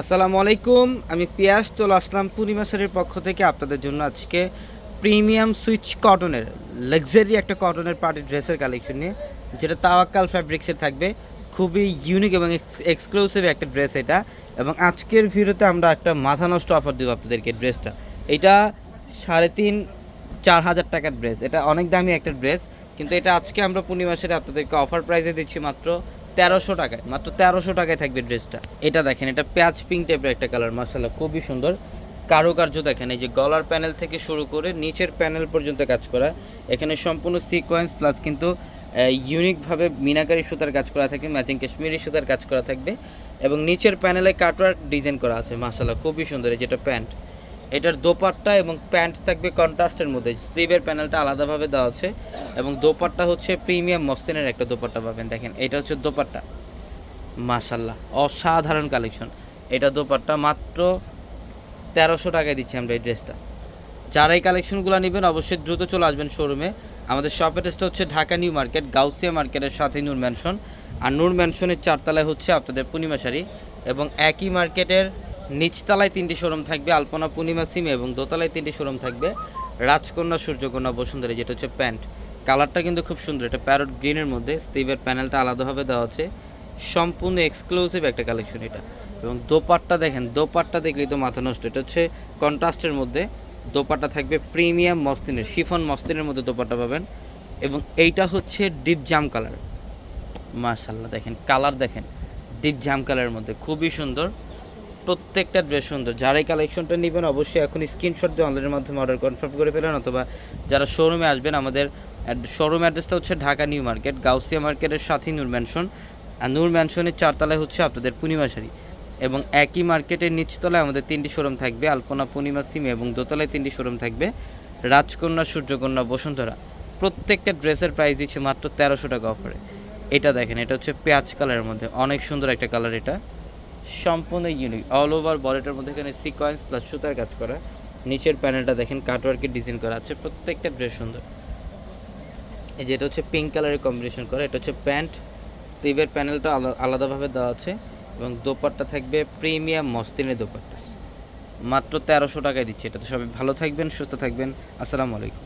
আসসালামু আলাইকুম, আমি পিয়াস, চলে আসলাম পূর্ণিমা শাড়ির পক্ষ থেকে আপনাদের জন্য আজকে প্রিমিয়াম সুইচ কটনের লাক্সারি একটা কটনের পার্টি ড্রেসের কালেকশন নিয়ে, যেটা তাওয়াক্কাল ফ্যাব্রিক্সের থাকবে। খুবই ইউনিক এবং এক্সক্লুসিভ একটা ড্রেস এটা, এবং আজকের ভিডিওতে আমরা একটা মাথা নষ্ট অফার দেবো আপনাদেরকে ড্রেসটা এটা সাড়ে তিন, চার হাজার টাকার ড্রেস এটা অনেক দামি একটা ড্রেস কিন্তু এটা আজকে আমরা পূর্ণিমা শাড়ি আপনাদেরকে অফার প্রাইসে দিচ্ছি মাত্র তেরোশো টাকায়, মাত্র তেরোশো টাকায় থাকবে ড্রেসটা। এটা দেখেন, এটা পেঁয়াজ পিঙ্ক টাইপের একটা কালার মাসাল্লাহ খুবই সুন্দর। কারুকার্য দেখেন, এই যে গলার প্যানেল থেকে শুরু করে নিচের প্যানেল পর্যন্ত কাজ করা। এখানে সম্পূর্ণ সিকোয়েন্স প্লাস কিন্তু ইউনিকভাবে মিনাকারি সুতার কাজ করা থাকবে ম্যাচিং কাশ্মীরি সুতার কাজ করা থাকবে। এবং নিচের প্যানেলে কাটওয়ার্ক ডিজাইন করা আছে মাসাল্লাহ খুবই সুন্দর, এই যেটা প্যান্ট। এটার দোপাট্টা এবং প্যান্ট থাকবে কন্ট্রাস্টের মধ্যে। স্লিভের প্যানেলটা আলাদাভাবে দেওয়া আছে এবং দোপাট্টা হচ্ছে প্রিমিয়াম মস্তিনের একটা দোপাট্টা পাবেন। দেখেন, এটা হচ্ছে দোপাট্টা। মাশাল্লাহ অসাধারণ কালেকশন। এটা দোপাট্টা মাত্র তেরোশো টাকায় দিচ্ছি আমরা এই ড্রেসটা। যারা এই কালেকশনগুলো নেবেন অবশ্যই দ্রুত চলে আসবেন শোরুমে। আমাদের শপ অ্যাড্রেসটা হচ্ছে ঢাকা নিউ মার্কেট, গাউসিয়া মার্কেটের সাথে নূর ম্যানশন আর নূর ম্যানশনের চারতলায় হচ্ছে আপনাদের পূর্ণিমা শাড়ি এবং একই মার্কেটের নিচতলায় তিনটি শোরুম থাকবে, আলপনা পূর্ণিমা সিমে এবং দোতলায় তিনটি শোরুম থাকবে, রাজকন্যা সূর্যকন্যা বসুন্ধরা, যেটা হচ্ছে প্যান্ট। কালারটা কিন্তু খুব সুন্দর, এটা প্যারট গ্রিনের মধ্যে স্টিভের প্যানেলটা আলাদাভাবে দেওয়া আছে। সম্পূর্ণ এক্সক্লুসিভ একটা কালেকশন এটা। এবং দোপাট্টা দেখেন, দোপাট্টা দেখলেই তো মাথা নষ্ট, এটা হচ্ছে কন্ট্রাস্টের মধ্যে, দোপাট্টা থাকবে প্রিমিয়াম মস্তিনের শিফন মস্তিনের মধ্যে দোপাট্টা পাবেন। এবং এইটা হচ্ছে ডিপ জাম কালার মাশাল্লাহ দেখেন কালার দেখেন ডিপ জাম কালারের মধ্যে, খুবই সুন্দর। প্রত্যেকটা ড্রেস সুন্দর। যারা এই কালেকশনটা নেবেন অবশ্যই এখন স্ক্রিনশট দিয়ে অনলাইনের মাধ্যমে অর্ডার কনফার্ম করে ফেলেন, অথবা যারা শোরুমে আসবেন, আমাদের শোরুম অ্যাড্রেসটা হচ্ছে ঢাকা নিউ মার্কেট গাউসিয়া মার্কেটের সাথেই নূর ম্যানশন আর নূর ম্যানশনের চারতলায় হচ্ছে আপনাদের পূর্ণিমা শাড়ি। এবং একই মার্কেটের নিচতলায় আমাদের তিনটি শোরুম থাকবে, আলপনা, পূর্ণিমা, সিমে, এবং দোতলায় তিনটি শোরুম থাকবে, রাজকন্যা, সূর্যকন্যা, বসুন্ধরা। প্রত্যেকটা ড্রেসের প্রাইস দিচ্ছে মাত্র তেরোশো টাকা অফারে এটা দেখেন, এটা হচ্ছে পেঁয়াজ কালারের মধ্যে। অনেক সুন্দর একটা কালার এটা। সম্পূর্ণ ইউনিক অল ওভার বডিটার মধ্যে এখানে সিকোয়েন্স প্লাস সুতার কাজ করা। নিচের প্যানেলটা দেখেন কাটওয়ার্কের ডিজাইন করা আছে, প্রত্যেকটা ড্রেস সুন্দর। এই যে এটা হচ্ছে পিঙ্ক কালারের কম্বিনেশন করা, এটা হচ্ছে প্যান্ট স্লিভের প্যানেলটা আলাদাভাবে দেওয়া আছে এবং দোপাট্টা থাকবে প্রিমিয়াম মস্তিনের দোপাট্টা। মাত্র তেরোশো টাকায় দিচ্ছে এটা তো সবাই ভালো থাকবেন, সুস্থ থাকবেন। আসসালামু আলাইকুম।